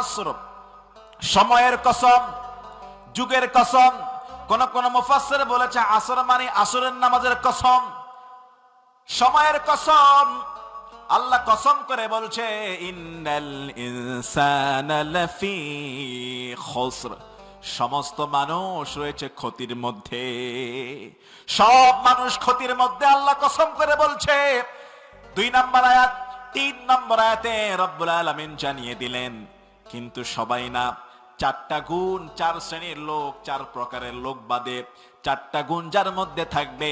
আসর সময়ের কসম, যুগের কসম। কোন কোন মুফাসসির বলেছে, আসর মানে আসরের নামাজের কসম। সময়ের কসম, আল্লাহ কসম করে বলছে সমস্ত মানুষ রয়েছে ক্ষতির মধ্যে। সব মানুষ ক্ষতির মধ্যে আল্লাহ কসম করে বলছে। দুই নম্বর আয়াত, তিন নম্বর আয়াতে রব্বুল আলামিন জানিয়ে দিলেন কিন্তু সবাই না। চারটা গুণ চার শ্রেণির লোক, চার প্রকারের লোক বাদে। চারটা গুণ যার মধ্যে থাকবে,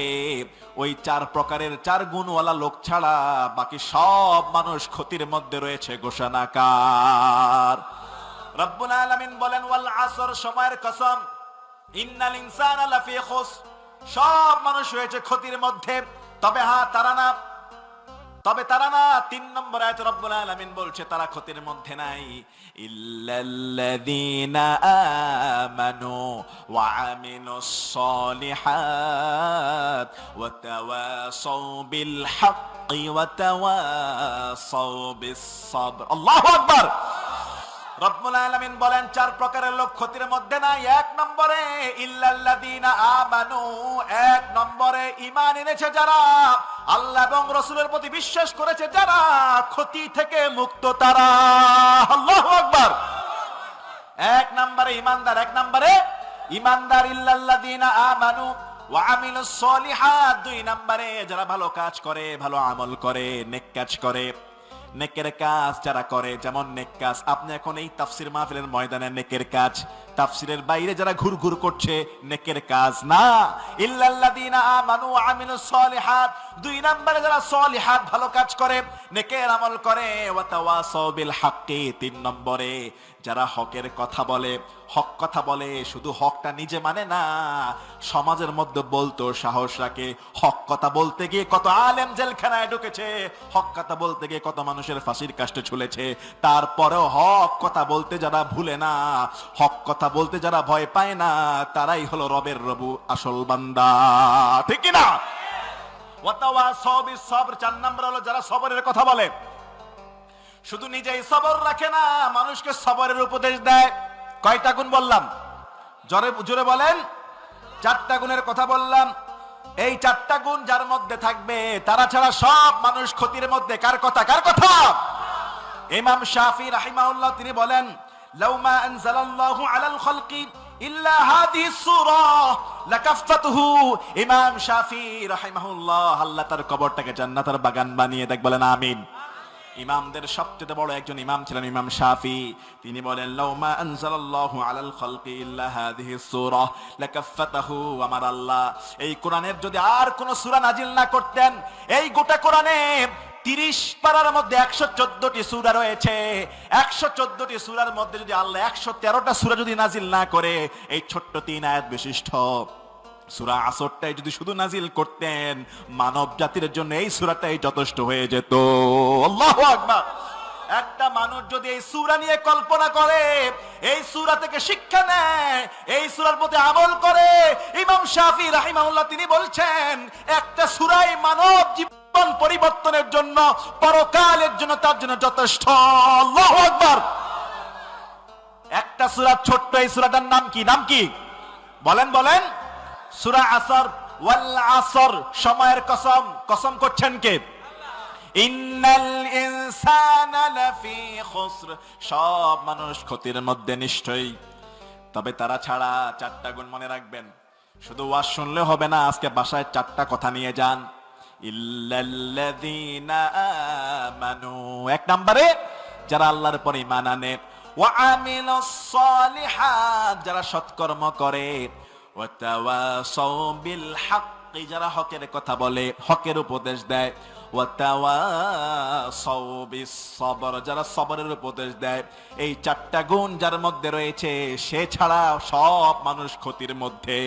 ওই চার প্রকারের চার গুণওয়ালা লোক ছাড়া বাকি সব মানুষ ক্ষতির মধ্যে রয়েছে ঘোষণাকার। রব্বুল আলামিন বলেন, ওয়াল আসর সময়ের কসম। ইন্নাল ইনসানা লাফি খুস। সব মানুষ রয়েছে ক্ষতির মধ্যে, তবে হ্যাঁ তারা না তবে তারা না তিন নম্বর আয়াত রব্বুল আলামিন বলছে, তারা ক্ষতির মধ্যে নাই। ইল্লাল্লাযীনা আমানু ওয়া আমিলুস সলিহাত ওয়া তাওয়াসাউ বিল হাক্কি ওয়া তাওয়াসাউ বিস সাবর আল্লাহু আকবার! রব্বুল আলামিন বলেন, চার প্রকারের লোক ক্ষতির মধ্যে নাই। এক নম্বরে, ইল্লাল্লাযীনা আমানু, এক নম্বরে ঈমান এনেছে যারা, আল্লাহ এবং রাসূলের প্রতি বিশ্বাস করেছে যারা, ক্ষতি থেকে মুক্ত তারা। আল্লাহু আকবার। এক নম্বরে ঈমানদার, এক নম্বরে ঈমানদার, ইল্লাল্লাযীনা আমানু, ওয়া আমিলুস সলিহাত। দুই নম্বরে, যারা ভালো কাজ করে, ভালো আমল করে, নেক কাজ করে। নেকের কাজ যারা করে, যেমন নেক কাজ। আপনি এখন এই তাফসির মাহফিলের ময়দানে নেকের কাজ তাফসিরের বাইরে যারা ঘুর ঘুর করছে, নেকের কাজ না। ইল্লাল্লাযীনা আমানু ওয়া আমিলুস সলিহাত, দুই নম্বরে যারা সলিহাত ভালো কাজ করে, নেকের আমল করে, ওয়া তাওয়াসাউ বিল হাক্কি, তিন নম্বরে যারা হকের কথা বলে, হক কথা বলে, শুধু হকটা নিজে মানে না, সমাজের মধ্যে বলতো সাহস রাখে। হক কথা বলতে গিয়ে কত আলেম জেলখানায় ঢুকেছে, হক কথা বলতে গিয়ে কত মানুষের ফাঁসির কাষ্টে ঝুলেছে, তারপরেও হক কথা বলতে যারা ভুলে না, হক কথা বলতে যারা ভয় পায় না, তারাই হলো রবের রবু, আসল বান্দা। ঠিক না হলো যারা সবরের কথা বলে। শুধু নিজেই না, মানুষকে সবরের উপদেশ দেয়। গুণ বললাম? জোরে বলেন। চারটা গুণের কথা বললাম। এই চারটা গুণ যার মধ্যে থাকবে, তারা ছাড়া সব মানুষ ক্ষতির মধ্যে। কার কথা? কার কথা? ইমাম শাফি রাহিমাহুল্লাহ তিনি বলেন লাউমা আনজালাল্লাহু আলাল খালকি ইল্লা হাদিহি সূরা লাকাফাতুহু ইমাম শাফি রাহিমাহুল্লাহ, আল্লাহ তার কবরটাকে জান্নাতের বাগান বানিয়ে দেখ, বলেন আমিন। ইমামদের সবচেয়ে বড় একজন ইমাম ছিলেন ইমাম শাফি। তিনি বলেন লাউমা আনজালাল্লাহু আলাল খালকি ইল্লা হাদিহি সূরা লাকাফাতাহু আমার আল্লাহ, এই কোরআনের যদি আর কোন সূরা নাজিল না করতেন, এই গোটা কোরআনে তিরিশ পারার মধ্যে একশো চোদ্দটি সুরা রয়েছে। একশো চোদ্দটি সুরার মধ্যে যদি আল্লাহ একশো তেরোটা সুরা যদি নাজিল না করে, এই ছোট্ট তিন আয়াত বিশিষ্ট। সুরা আসরটাই যদি শুধু নাজিল করতেন মানব জাতির জন্য এই সুরাটাই যথেষ্ট হয়ে যেত। আল্লাহ আকবার। একটা মানুষ যদি এই সুরা নিয়ে কল্পনা করে, এই সুরা থেকে শিক্ষা নেয়, এই সুরার প্রতি আমল করে, ইমাম শাফি রাহিমাহুল্লাহ তিনি বলছেন, একটা সুরাই মানব জীবন পরিবর্তনের জন্য, পরকালের জন্য তার জন্য যথেষ্ট। আল্লাহু আকবার। একটা সুরা ছোট্ট, এই সুরাটার নাম কি? নাম কি? বলেন বলেন। সুরা আসর, ওয়াল আসর, সময়ের কসম। কসম করছেন কে? ইন্নাল ইনসানা লাফি খুসর। সব মানুষ ক্ষতির মধ্যে নিশ্চয়ই। তবে তারা ছাড়া চারটা গুণ মনে রাখবেন। শুধু ওয়াজ শুনলে হবে না, আজকে বাসায় চারটা কথা নিয়ে যান। এক নম্বরে, যারা আল্লাহর পর ঈমান আনে যারা সৎকর্ম করে যারা হকের কথা বলে, হকের উপদেশ দেয় যারা সবরের উপদেশ দেয়, এই চারটা গুণ যার মধ্যে রয়েছে, সে ছাড়া সব মানুষ ক্ষতির মধ্যে।